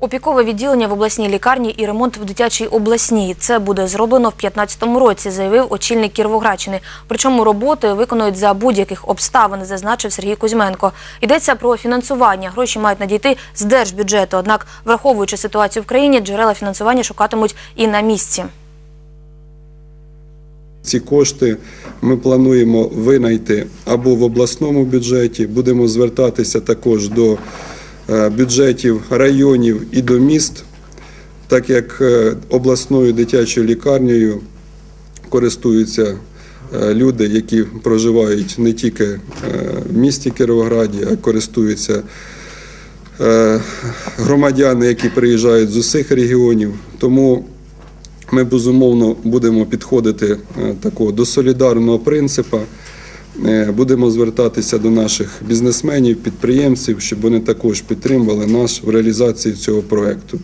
Опікове відділення в обласній лікарні і ремонт в дитячій обласній. Це буде зроблено в 2015 році, заявив очільник Кіровоградщини. Причому роботи виконують за будь-яких обставин, зазначив Сергій Кузьменко. Йдеться про фінансування. Гроші мають надійти з держбюджету. Однак, враховуючи ситуацію в країні, джерела фінансування шукатимуть і на місці. Ці кошти ми плануємо винайти або в обласному бюджеті. Будемо звертатися також до бюджетів районів і до міст, так як е, обласною дитячою лікарнею користуються е, люди, які проживають не тільки е, в місті Кіровограді, а користуються е, громадяни, які приїжджають з усіх регіонів. Тому ми безумовно будемо підходити е, такого до солідарного принципу. Е, Будемо звертатися до наших бізнесменів, підприємців, щоб вони також підтримували нас в реалізації цього проекту.